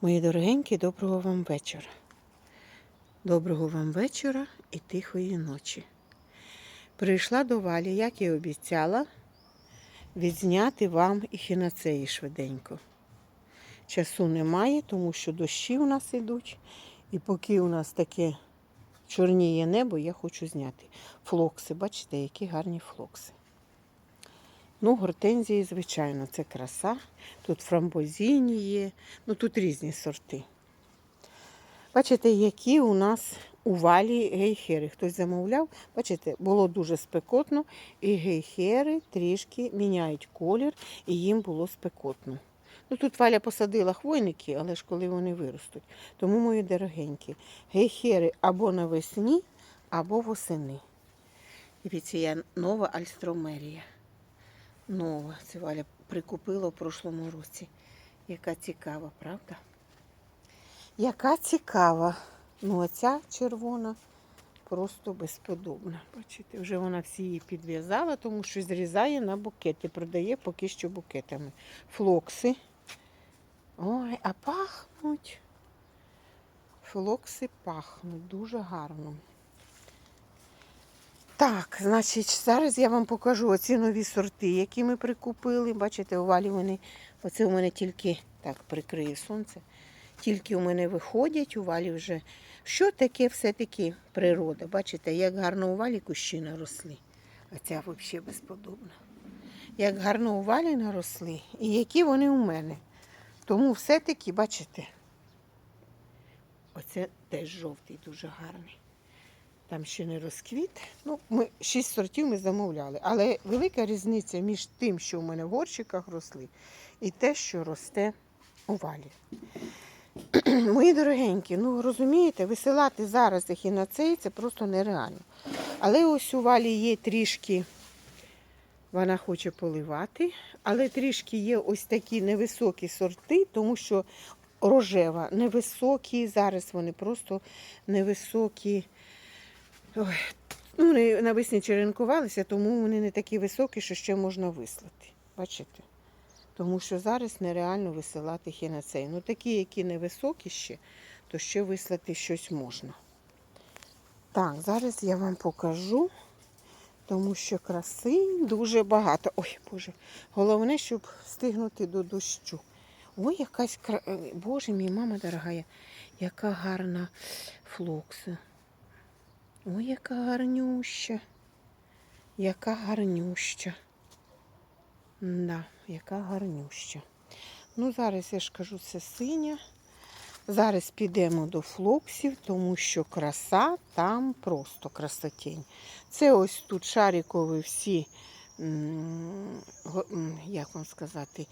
Мої дорогенькі, доброго вам вечора. Доброго вам вечора і тихої ночі. Прийшла до Валі, як і обіцяла, відзняти вам і хінацеї швиденько. Часу немає, тому що дощі у нас йдуть. І поки у нас таке чорніє небо, я хочу зняти флокси. Бачите, які гарні флокси. Ну, гортензії, звичайно, це краса. Тут фрамбозіні є, ну тут різні сорти. Бачите, які у нас у валі гейхери. Хтось замовляв, бачите, було дуже спекотно, і гейхери трішки міняють колір, і їм було спекотно. Ну тут Валя посадила хвойники, але ж коли вони виростуть. Тому, мої дорогенькі, гейхери або навесні, або восени. Дивіться, я нова альстромерія. Нова. Це Валя прикупила в прошлому році. Яка цікава, правда? Яка цікава. Ну, а ця червона просто безподобна. Бачите, вже вона всі її підв'язала, тому що зрізає на букети, продає поки що букетами. Флокси. Ой, а пахнуть. Флокси пахнуть дуже гарно. Так, значить, зараз я вам покажу оці нові сорти, які ми прикупили. Бачите, у валі вони, оце у мене тільки, так, прикриє сонце, тільки у мене виходять, у валі вже. Що таке все-таки природа? Бачите, як гарно у валі кущі наросли. А ця взагалі безподобна. Як гарно у валі наросли, і які вони у мене. Тому все-таки, бачите, оце теж жовтий, дуже гарний. Там ще не розквіт. Ну, ми шість сортів ми замовляли. Але велика різниця між тим, що в мене в горщиках росли, і те, що росте у валі. Мої дорогенькі, ну розумієте, висилати зараз ехінацеї це просто нереально. Але ось у валі є трішки, вона хоче поливати, але трішки є ось такі невисокі сорти, тому що рожева невисокі, зараз вони просто невисокі. Ой, ну, вони навесні черенкувалися, тому вони не такі високі, що ще можна вислати. Бачите? Тому що зараз нереально висилати хінацей. Ну такі, які невисокі ще, то ще вислати щось можна. Так, зараз я вам покажу, тому що краси дуже багато. Ой, Боже, головне, щоб встигнути до дощу. Ой, якась кра... Боже мій, мама дорогая, яка гарна флокса. Ой, яка гарнюща. Яка гарнюща. Да, яка гарнюща. Ну, зараз я ж кажу, це синя. Зараз підемо до флоксів, тому що краса там просто красотень. Це ось тут шарикові всі, як вам сказати,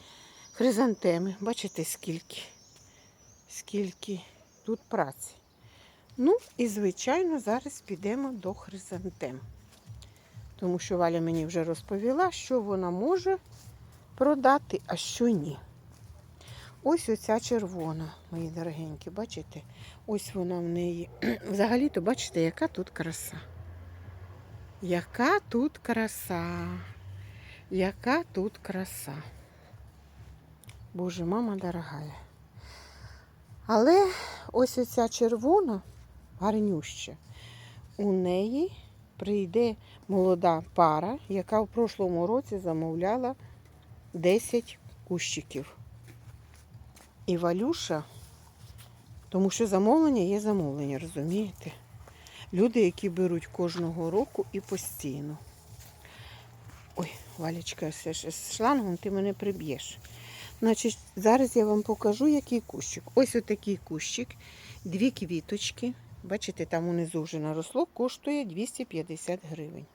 хризантеми. Бачите, скільки? Скільки тут праці. Ну і, звичайно, зараз підемо до хризантем. Тому що Валя мені вже розповіла, що вона може продати, а що ні. Ось оця червона, мої дорогенькі, бачите? Ось вона в неї. Взагалі-то бачите, яка тут краса. Яка тут краса. Яка тут краса. Боже, мама дорогая. Але ось оця червона, гарнюща, у неї прийде молода пара, яка в прошлому році замовляла 10 кущиків. І Валюша, тому що замовлення є замовлення, розумієте? Люди, які беруть кожного року і постійно. Ой, Валічка, все ж з шлангом ти мене приб'єш. Значить, зараз я вам покажу, який кущик. Ось отакий кущик, дві квіточки. Бачите, там унизу вже наросло, коштує 250 гривень.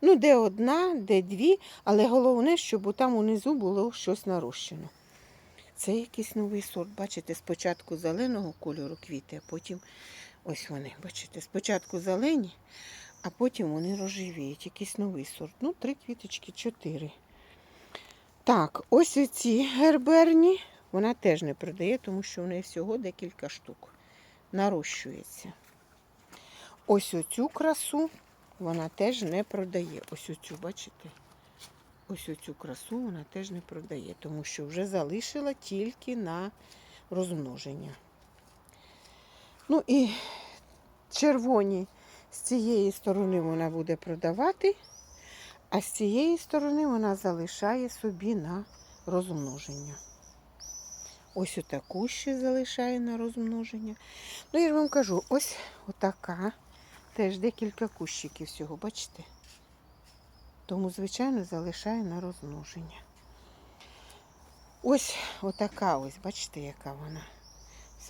Ну, де одна, де дві, але головне, щоб там унизу було щось нарощено. Це якийсь новий сорт. Бачите, спочатку зеленого кольору квіти, а потім ось вони. Бачите, спочатку зелені, а потім вони рожевіють. Якийсь новий сорт. Ну, три квіточки, чотири. Так, ось оці герберні. Вона теж не продає, тому що в неї всього декілька штук. Нарощується. Ось оцю красу вона теж не продає. Ось оцю, бачите? Ось оцю красу вона теж не продає, тому що вже залишила тільки на розмноження. Ну і червоні з цієї сторони вона буде продавати, а з цієї сторони вона залишає собі на розмноження. Ось отаку ще залишає на розмноження. Ну, я ж вам кажу, ось отака. Теж декілька кущиків всього, бачите? Тому, звичайно, залишає на розмноження. Ось отака ось, бачите, яка вона.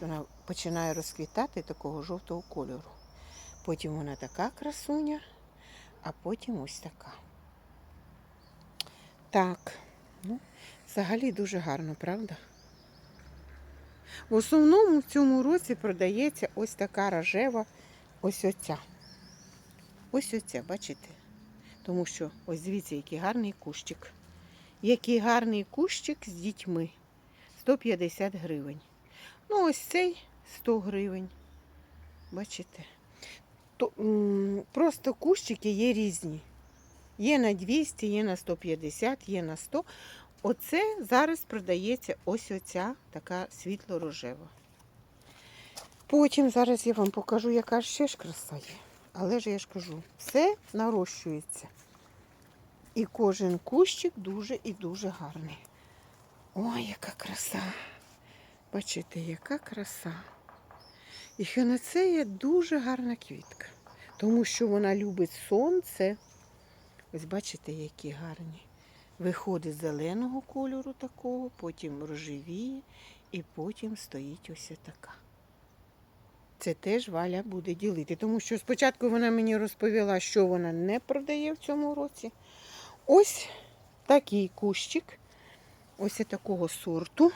Вона починає розквітати такого жовтого кольору. Потім вона така красуня, а потім ось така. Так, ну, взагалі дуже гарно, правда? В основному в цьому році продається ось така рожева, ось оця. Ось оця, бачите? Тому що ось дивіться, який гарний кущик. Який гарний кущик з дітьми. 150 гривень. Ну, ось цей 100 гривень. Бачите? То, просто кущики є різні. Є на 200, є на 150, є на 100. Оце зараз продається ось оця така світло-рожева. Потім зараз я вам покажу, яка ще ж краса є. Але ж я ж кажу, все нарощується. І кожен кущик дуже і дуже гарний. Ой, яка краса! Бачите, яка краса. І хінацея дуже гарна квітка, тому що вона любить сонце. Ось бачите, які гарні. Виходить зеленого кольору такого, потім рожевіє і потім стоїть ось така. Це теж Валя буде ділити, тому що спочатку вона мені розповіла, що вона не продає в цьому році. Ось такий кущик, ось такого сорту.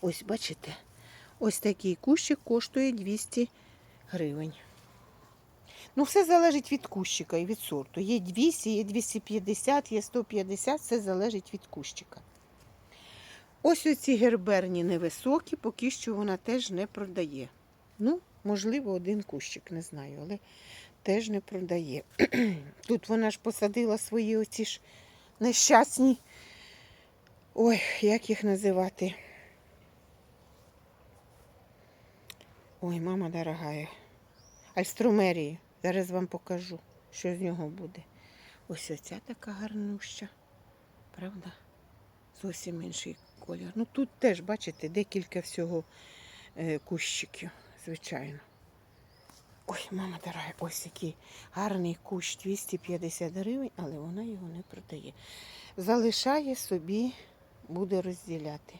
Ось бачите, ось такий кущик коштує 200 гривень. Ну, все залежить від кущика і від сорту. Є 200, є 250, є 150, все залежить від кущика. Ось оці герберні невисокі, поки що вона теж не продає. Ну, можливо, один кущик, не знаю, але теж не продає. Тут вона ж посадила свої оці ж нещасні. Ой, як їх називати? Ой, мама дорогая. Альструмерії. Зараз вам покажу, що з нього буде. Ось оця така гарнуща. Правда? Зовсім інший колір. Ну тут теж, бачите, декілька всього е, кущиків, звичайно. Ой, мама дорога, ось який гарний кущ 250 гривень, але вона його не продає. Залишає собі, буде розділяти.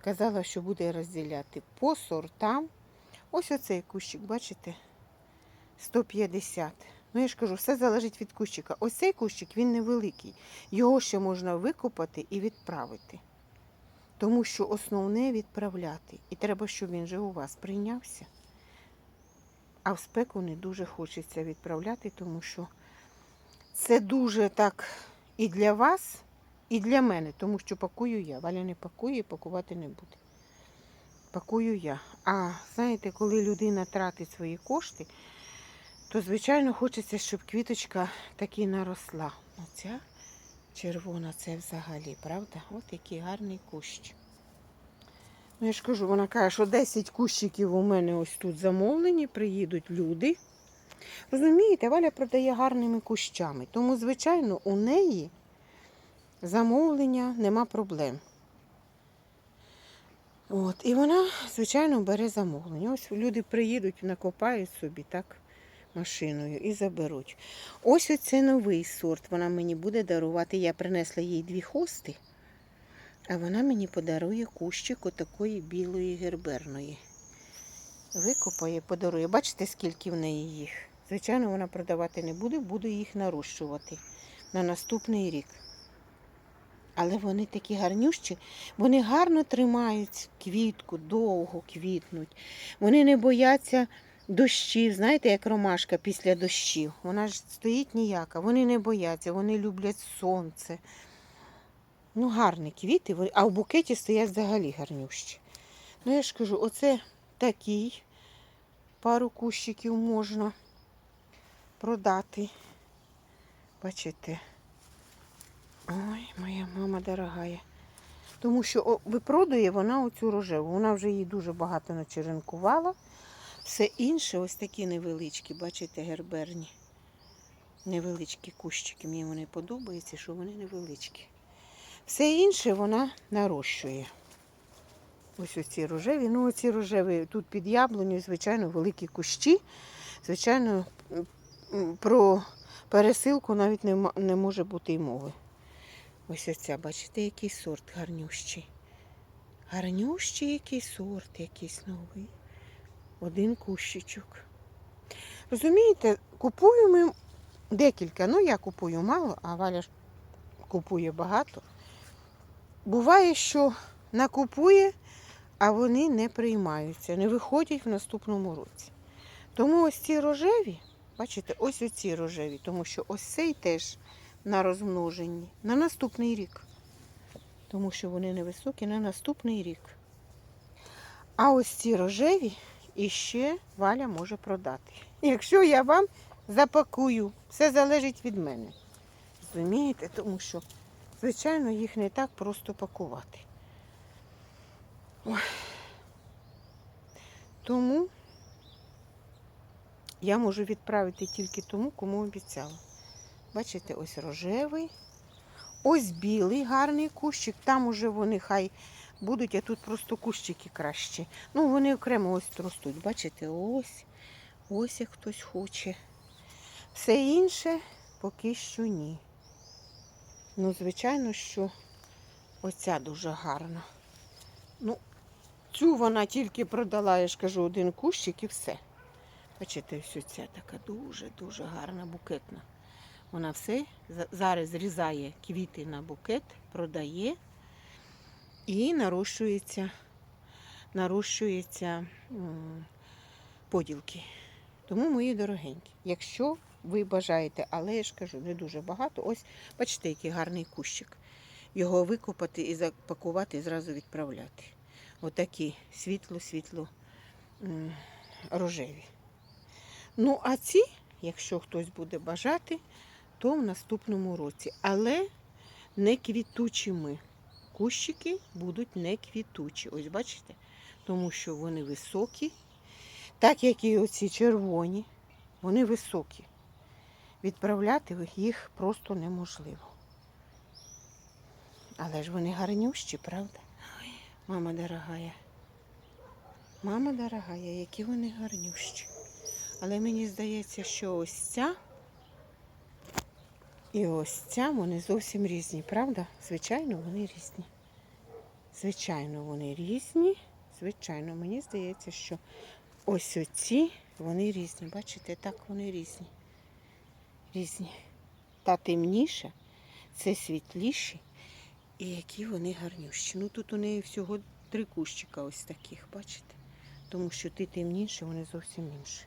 Казала, що буде розділяти по сортам. Ось оцей кущик, бачите? 150. Ну, я ж кажу, все залежить від кущика. Ось цей кущик він невеликий. Його ще можна викопати і відправити. Тому що основне відправляти. І треба, щоб він же у вас прийнявся. А в спеку не дуже хочеться відправляти, тому що це дуже так і для вас, і для мене, тому що пакую я. Валя не пакує і пакувати не буде. Пакую я. А знаєте, коли людина тратить свої кошти, то, звичайно, хочеться, щоб квіточка таки наросла. Оця червона це взагалі, правда? От який гарний кущ. Ну, я ж кажу, вона каже, що 10 кущиків у мене ось тут замовлені, приїдуть люди. Розумієте, Валя продає гарними кущами. Тому, звичайно, у неї замовлення нема проблем. От, і вона, звичайно, бере замовлення. Ось люди приїдуть, накопають собі так машиною і заберуть. Ось оце новий сорт. Вона мені буде дарувати. Я принесла їй дві хости, а вона мені подарує кущик отакої білої герберної. Викопає, подарує. Бачите, скільки в неї їх? Звичайно, вона продавати не буде, буду їх нарощувати на наступний рік. Але вони такі гарнющі, вони гарно тримають квітку, довго квітнуть. Вони не бояться дощів, знаєте, як ромашка після дощів. Вона ж стоїть ніяка, вони не бояться, вони люблять сонце. Ну, гарні квіти, а в букеті стоять взагалі гарнющі. Ну, я ж кажу, оце такий пару кущиків можна продати. Бачите. Ой, моя мама дорогая. Тому що випродує вона оцю рожеву. Вона вже її дуже багато начеренкувала. Все інше ось такі невеличкі, бачите, герберні. Невеличкі кущики. Мені вони подобаються, що вони невеличкі. Все інше вона нарощує. Ось оці рожеві. Ну, оці рожеві тут під яблунею, звичайно, великі кущі. Звичайно, про пересилку навіть не, не може бути й мови. Ось оця, бачите, який сорт гарнющий. Гарнющий який сорт, якийсь новий. Один кущичок. Розумієте, купуємо декілька. Ну, я купую мало, а Валя ж купує багато. Буває, що накупує, а вони не приймаються, не виходять в наступному році. Тому ось ці рожеві, бачите, ось оці рожеві, тому що ось цей теж на розмноженні на наступний рік. Тому що вони невисокі на наступний рік. А ось ці рожеві іще Валя може продати. Якщо я вам запакую, все залежить від мене. Розумієте? Тому що, звичайно, їх не так просто пакувати. Ой. Тому я можу відправити тільки тому, кому обіцяла. Бачите, ось рожевий, ось білий гарний кущик. Там уже вони хай будуть, а тут просто кущики кращі. Ну, вони окремо ось ростуть. Бачите, ось, ось як хтось хоче. Все інше поки що ні. Ну, звичайно, що оця дуже гарна. Ну, цю вона тільки продала, я ж кажу, один кущик і все. Бачите, ось оця така дуже-дуже гарна букетна. Вона все зараз зрізає квіти на букет, продає і нарощується, нарощується поділки. Тому, мої дорогенькі, якщо ви бажаєте, але я ж кажу, не дуже багато. Ось бачите, який гарний кущик. Його викопати і запакувати і зразу відправляти. Отакі світло-світло рожеві. Ну, а ці, якщо хтось буде бажати, то в наступному році. Але не квітучими. Кущики будуть не квітучі. Ось бачите? Тому що вони високі, так як і оці червоні, вони високі. Відправляти їх просто неможливо. Але ж вони гарнющі, правда? Ой, мама дорогая. Мама дорогая, які вони гарнющі. Але мені здається, що ось ця і ось ця вони зовсім різні, правда? Звичайно, вони різні. Звичайно, вони різні. Звичайно, мені здається, що ось оці вони різні. Бачите, так вони різні. Різні. Та темніша, це світліші. І які вони гарнющі. Ну тут у неї всього три кущика ось таких, бачите? Тому що ти темніші, вони зовсім інші.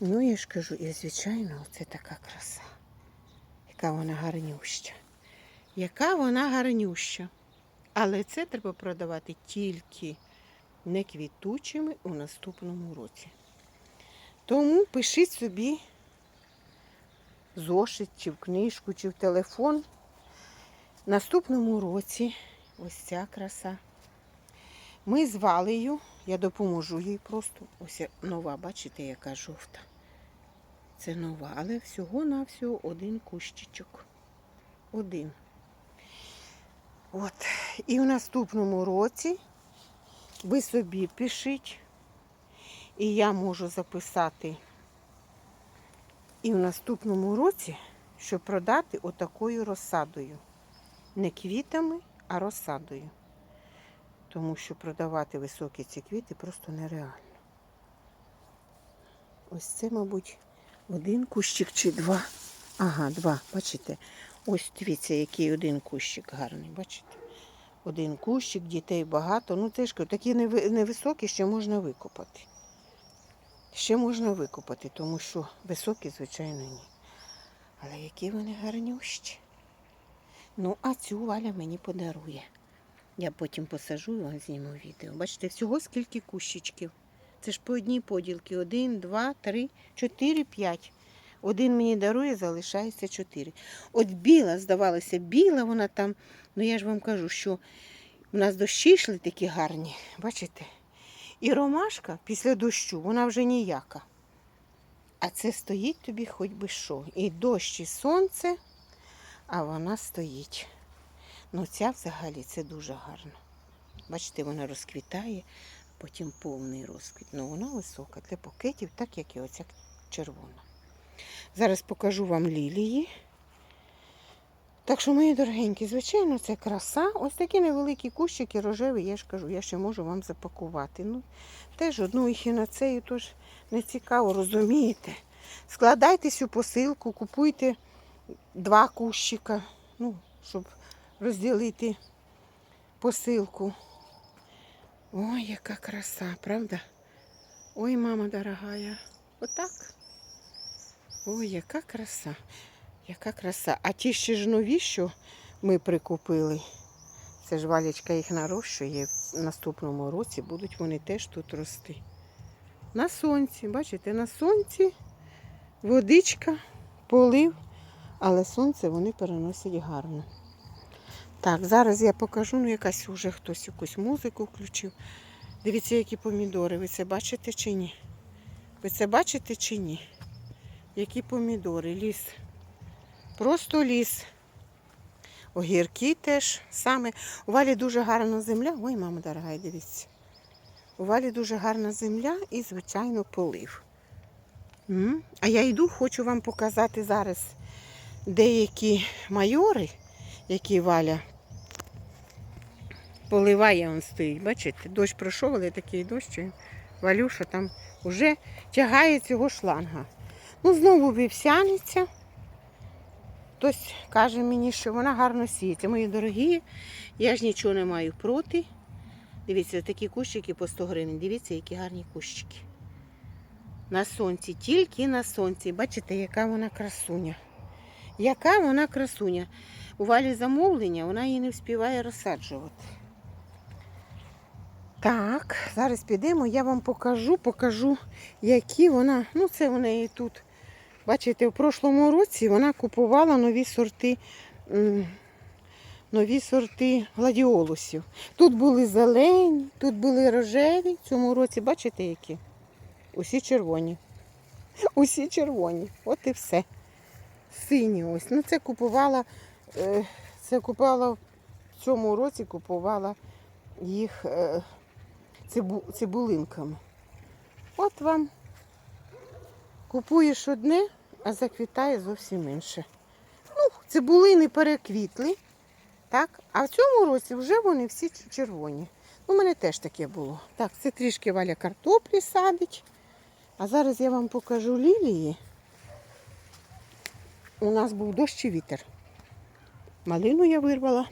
Ну, я ж кажу, і звичайно, це така краса. Яка вона гарнюща. Яка вона гарнюща. Але це треба продавати тільки не квітучими у наступному році. Тому пишіть собі зошит, чи в книжку, чи в телефон. Наступному році ось ця краса. Ми з Валею, я допоможу їй просто. Ось нова, бачите, яка жовта. Це нова, але всього-навсього один кущичок. Один. От. І в наступному році ви собі пишіть, і я можу записати і в наступному році, щоб продати отакою розсадою. Не квітами, а розсадою. Тому що продавати високі ці квіти просто нереально. Ось це, мабуть, один кущик чи два. Ага, два, бачите? Ось дивіться, який один кущик гарний, бачите? Один кущик, дітей багато. Ну, теж такі невисокі ще можна викопати. Ще можна викопати, тому що високі, звичайно, ні. Але які вони гарнющі. Ну, а цю Валя мені подарує. Я потім посажу і вам зніму відео. Бачите, всього скільки кущичків. Це ж по одній поділки. Один, два, три, чотири, п'ять. Один мені дарує, залишається чотири. От біла, здавалося, біла вона там. Ну я ж вам кажу, що У нас дощі йшли такі гарні, бачите? І ромашка після дощу, вона вже ніяка. А це стоїть тобі хоч би що. І дощ, і сонце, а вона стоїть. Ну, ця взагалі це дуже гарно. Бачите, вона розквітає, потім повний розквіт. Ну, вона висока для букетів, так як і оця червона. Зараз покажу вам лілії. Так що, мої дорогенькі, звичайно, це краса. Ось такі невеликі кущики рожеві, я ж кажу, я ще можу вам запакувати. Ну, теж одну ехінацею, тож не цікаво, розумієте. Складайте цю посилку, купуйте два кущика, ну, щоб розділити посилку. Ой, яка краса, правда? Ой, мама дорогая. Отак. Ой, яка краса. Яка краса. А ті ще ж нові, що ми прикупили. Це ж валічка їх нарощує. В наступному році будуть вони теж тут рости. На сонці, бачите, на сонці водичка, полив, але сонце вони переносять гарно. Так, зараз я покажу, ну якась вже хтось якусь музику включив. Дивіться, які помідори. Ви це бачите чи ні? Ви це бачите чи ні? Які помідори, ліс. Просто ліс. Огірки теж саме. У валі дуже гарна земля. Ой, мама дорога, дивіться. У валі дуже гарна земля і, звичайно, полив. А я йду, хочу вам показати зараз деякі майори, які валя поливає, он стоїть. Бачите, дощ пройшов, але такий дощ. і Валюша там вже тягає цього шланга. Ну, знову вівсяниця. Хтось каже мені, що вона гарно сіється. Мої дорогі, я ж нічого не маю проти. Дивіться, такі кущики по 100 гривень. Дивіться, які гарні кущики. На сонці, тільки на сонці. Бачите, яка вона красуня. Яка вона красуня. У валі замовлення вона її не вспіває розсаджувати. Так, зараз підемо, я вам покажу, покажу, які вона. Ну, це в неї тут. Бачите, в прошлому році вона купувала нові сорти, нові сорти гладіолусів. Тут були зелені, тут були рожеві. В цьому році, бачите, які? Усі червоні. Усі червоні. От і все. Сині ось. Ну, це купувала, е, це купувала в цьому році, купувала їх е, цибу, цибулинками. От вам купуєш одне, а заквітає зовсім інше. Ну, цибулини переквітли, так? а в цьому році вже вони всі червоні. У мене теж таке було. Так, це трішки валя картоплі садить. А зараз я вам покажу лілії. У нас був дощ і вітер. Малину я вирвала.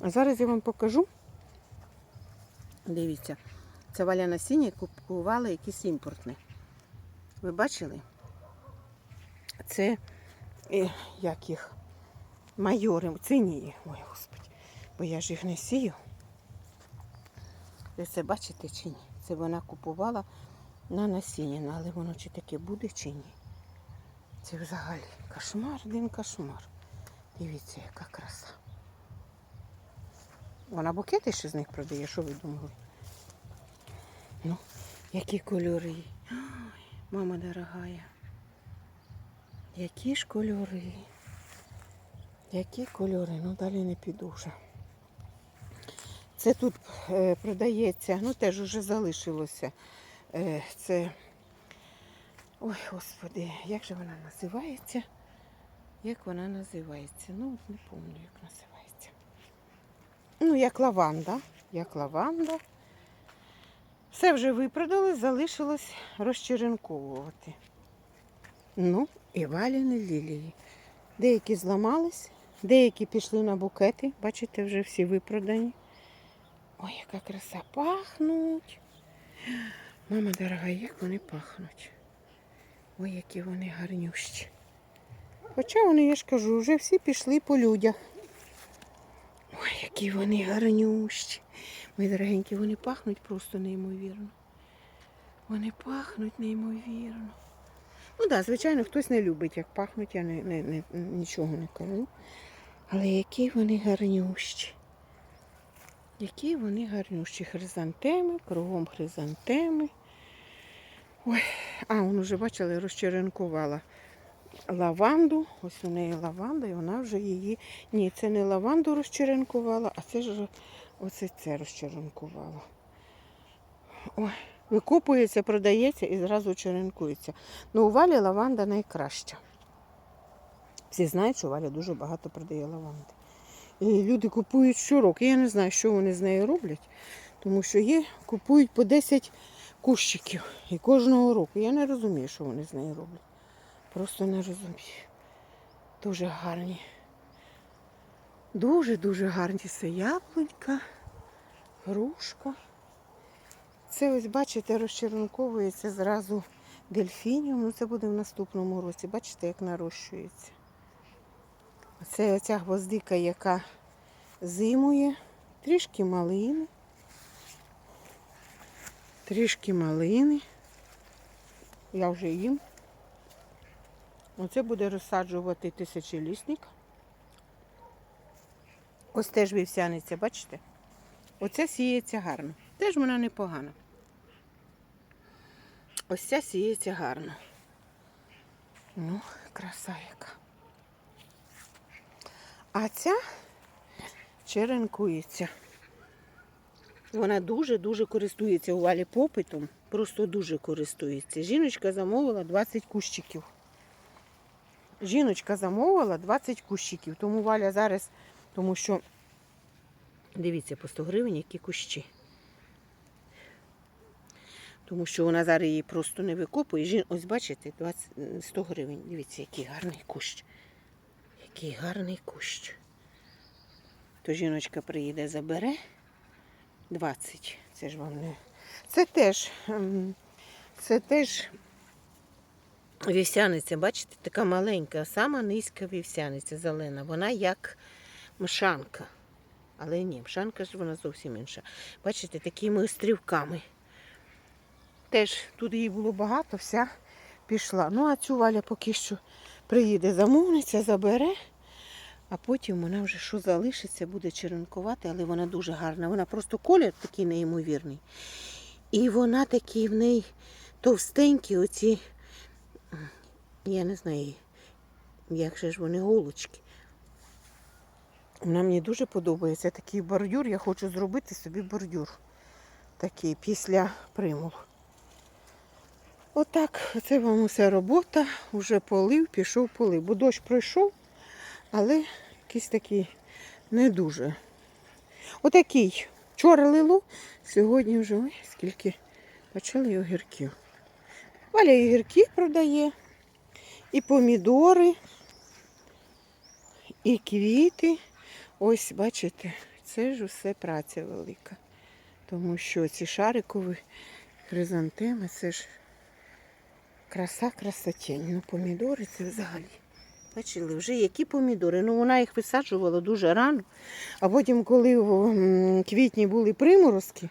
А зараз я вам покажу. Дивіться, це валя насіння купувала якісь імпортне. Ви бачили? Це е, як їх? Майори, цинії. Ой, господи, бо я ж їх не сію. Ви це бачите чи ні? Це вона купувала на насіння, але воно чи таке буде, чи ні. Це взагалі кошмар, один кошмар. Дивіться, яка краса. Вона букети ще з них продає, що ви думали? Ну, які кольори. Ой, мама дорогая. Які ж кольори. Які кольори? Ну далі не піду вже. Це тут е, продається, ну теж уже залишилося. Е, це. Ой, господи, як же вона називається? Як вона називається? Ну, не пам'ятаю, як називається. Ну, як лаванда. Як лаванда. Все вже випродали, залишилось розчеренковувати. Ну, і валіни лілії. Деякі зламались, деякі пішли на букети. Бачите, вже всі випродані. Ой, яка краса пахнуть. Мама дорога, як вони пахнуть. Ой, які вони гарнющі. Хоча вони, я ж кажу, вже всі пішли по людях. Ой, які вони гарнющі. Мої дорогенькі, вони пахнуть просто неймовірно. Вони пахнуть неймовірно. Ну так, да, звичайно, хтось не любить, як пахнуть, я не, не, не, нічого не кажу. Але які вони гарнющі. Які вони гарнющі. Хризантеми, кругом хризантеми. Ой, а, вон вже бачили, розчеренкувала лаванду. Ось у неї лаванда, і вона вже її. Ні, це не лаванду розчеренкувала, а це ж оце це розчеренкувала. Ой, викопується, продається і зразу черенкується. Ну, у Валі лаванда найкраща. Всі знають, що Валя дуже багато продає лаванди. І люди купують щороку. Я не знаю, що вони з нею роблять, тому що є, купують по 10 кущиків і кожного року. Я не розумію, що вони з нею роблять. Просто не розумію. Дуже гарні. Дуже-дуже гарні це яблунька, грушка. Це ось, бачите, розчеренковується зразу дельфініум. Ну, це буде в наступному році. Бачите, як нарощується. Це оця гвоздика, яка зимує, трішки малини. Трішки малини. Я вже їм. Оце буде розсаджувати тисячолісник. Ось теж вівсяниця, бачите? Оця сіється гарно. Теж вона непогана. Ось ця сіється гарно. Ну, краса яка. А ця черенкується. Вона дуже-дуже користується у валі попитом. Просто дуже користується. Жіночка замовила 20 кущиків. Жіночка замовила 20 кущиків. Тому Валя зараз, тому що, дивіться, по 100 гривень які кущі. Тому що вона зараз її просто не викопує. Жін... Ось бачите, 20... 100 гривень. Дивіться, який гарний кущ. Який гарний кущ. То жіночка приїде, забере 20. Це ж вам не. Це теж, ем, це теж вівсяниця, бачите, така маленька, сама низька вівсяниця зелена. Вона як мшанка. Але ні, мшанка ж вона зовсім інша. Бачите, такими острівками. Теж тут її було багато, вся пішла. Ну, а цю валя поки що приїде замовниця, забере, а потім вона вже що залишиться, буде черенкувати, але вона дуже гарна. Вона просто колір такий неймовірний. І вона такий в неї товстенькі, оці, я не знаю, як же ж вони голочки. Вона мені дуже подобається такий бордюр. Я хочу зробити собі бордюр. Такий після примулу. Отак, це вам уся робота. Уже полив, пішов полив. Бо дощ пройшов, але якийсь такий не дуже. Отакий. Вчора лило, сьогодні вже ой, скільки почали огірків. Валя огірки продає, і помідори, і квіти. Ось, бачите, це ж усе праця велика. Тому що ці шарикові хризантеми, це ж краса красотень. Ну, помідори це взагалі. Бачили, вже які помідори. Ну, вона їх висаджувала дуже рано. А потім, коли в квітні були приморозки,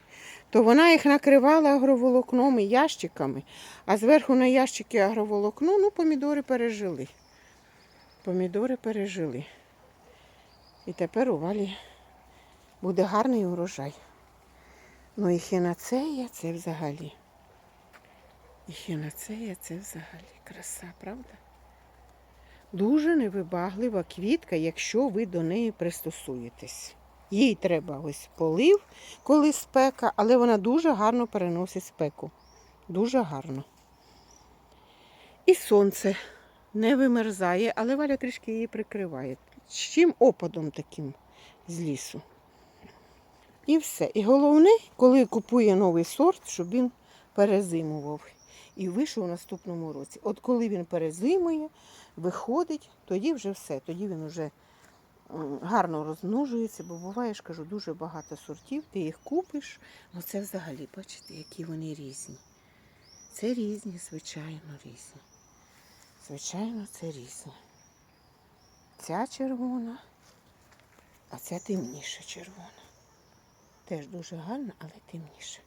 то вона їх накривала агроволокном і ящиками, а зверху на ящики агроволокно, ну, помідори пережили. Помідори пережили. І тепер у валі буде гарний урожай. Ну і хінацея це взагалі. І хінацея це взагалі краса, правда? Дуже невибаглива квітка, якщо ви до неї пристосуєтесь. Їй треба ось полив, коли спека, але вона дуже гарно переносить спеку. Дуже гарно. І сонце не вимерзає, але Валя трішки її прикриває. З чим опадом таким з лісу. І все. І головне, коли купує новий сорт, щоб він перезимував і вийшов у наступному році. От коли він перезимує, виходить, тоді вже все. Тоді він вже гарно розмножується, бо буває, ж кажу, дуже багато сортів, ти їх купиш. Ну це взагалі, бачите, які вони різні. Це різні, звичайно, різні. Звичайно, це різні. Ця червона, а ця темніша червона. Теж дуже гарна, але темніша.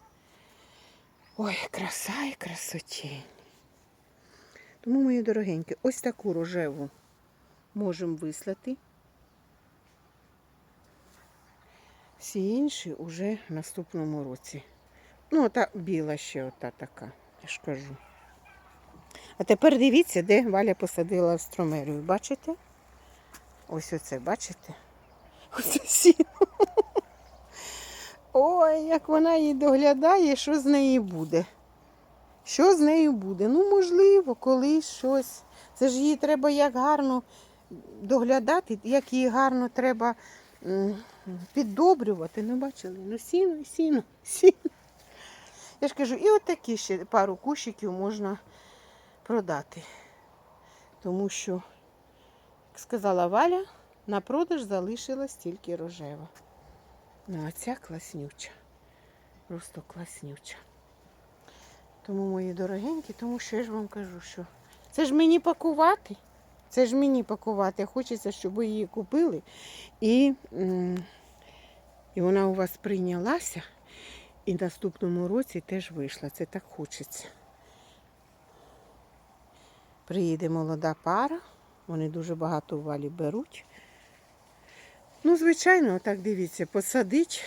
Ой, краса і красотень. Тому, мої дорогенькі, ось таку рожеву можемо вислати. Всі інші уже в наступному році. Ну, ота біла ще ота така, я ж кажу. А тепер дивіться, де Валя посадила астромерію. Бачите? Ось оце, бачите? Оце сіно. Ой, як вона її доглядає, що з нею буде. Що з нею буде? Ну, можливо, колись щось. Це ж її треба як гарно доглядати, як її гарно треба піддобрювати. Ну, бачили? Ну, сіно, сіно, сіно. Я ж кажу, і от такі ще пару кущиків можна продати. Тому що, як сказала Валя, на продаж залишилась тільки рожева. Ну, а ця класнюча. Просто класнюча. Тому, мої дорогенькі, тому що я ж вам кажу, що це ж мені пакувати. Це ж мені пакувати. Хочеться, щоб ви її купили. І, і вона у вас прийнялася. І в наступному році теж вийшла. Це так хочеться. Приїде молода пара, вони дуже багато у валі беруть. Ну, звичайно, отак дивіться, посадить.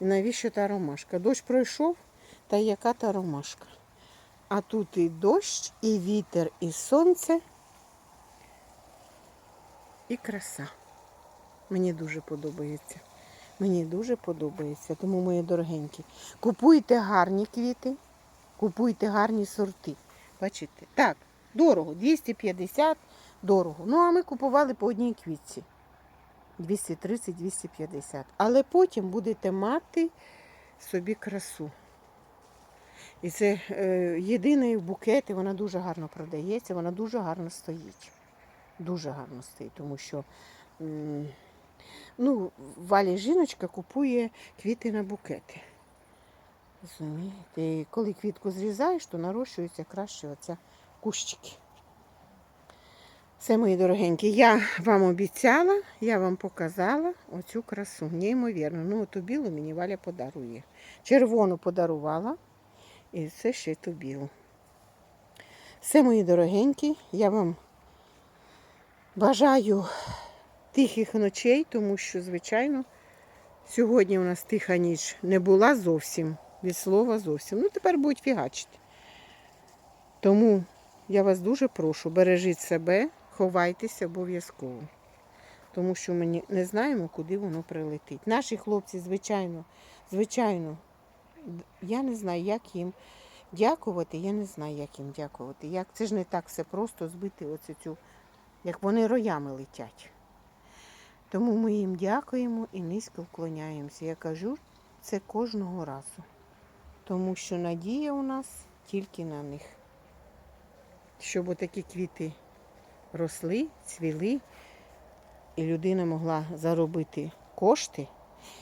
І навіщо та ромашка? Дощ пройшов, та яка та ромашка? А тут і дощ, і вітер, і сонце, і краса. Мені дуже подобається. Мені дуже подобається. Тому, мої дорогенькі, купуйте гарні квіти, купуйте гарні сорти. Бачите? Так, дорого, 250, дорого. Ну, а ми купували по одній квітці. 230-250. Але потім будете мати собі красу. І це е, єдиний в букеті, вона дуже гарно продається, вона дуже гарно стоїть. Дуже гарно стоїть, тому що ну, валі жіночка купує квіти на букети. Розумієте? І коли квітку зрізаєш, то нарощується краще оця кущики. Все, мої дорогенькі, я вам обіцяла, я вам показала оцю красу. Неймовірно. Ну, оту білу мені Валя подарує. Червону подарувала. І це ще ту білу. Все, мої дорогенькі, я вам бажаю тихих ночей, тому що, звичайно, сьогодні у нас тиха ніч не була зовсім, від слова зовсім. Ну, тепер будуть фігачити. Тому я вас дуже прошу, бережіть себе, ховайтеся обов'язково. Тому що ми не знаємо, куди воно прилетить. Наші хлопці, звичайно, звичайно, я не знаю, як їм дякувати, я не знаю, як їм дякувати. Як... Це ж не так все просто збити оцю цю, як вони роями летять. Тому ми їм дякуємо і низько вклоняємося. Я кажу це кожного разу. Тому що надія у нас тільки на них. Щоб отакі квіти росли, цвіли, і людина могла заробити кошти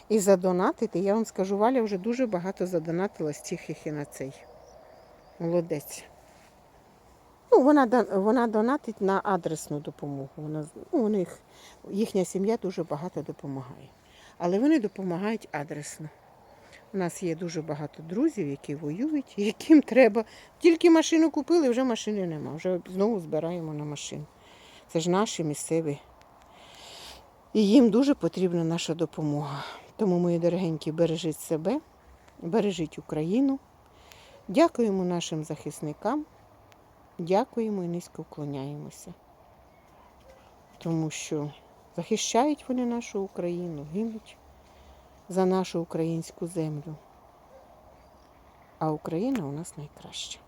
і задонатити. Я вам скажу, Валя вже дуже багато задонатила з цих ехінацей. Молодець. Ну, вона, вона донатить на адресну допомогу. Вона, ну, у них, їхня сім'я дуже багато допомагає. Але вони допомагають адресно. У нас є дуже багато друзів, які воюють, яким треба. Тільки машину купили, вже машини нема. Вже знову збираємо на машину. Це ж наші місцеві. І їм дуже потрібна наша допомога. Тому, мої дорогенькі, бережіть себе, бережіть Україну. Дякуємо нашим захисникам. Дякуємо і низько вклоняємося. Тому що захищають вони нашу Україну, гинуть за нашу українську землю. А Україна у нас найкраща.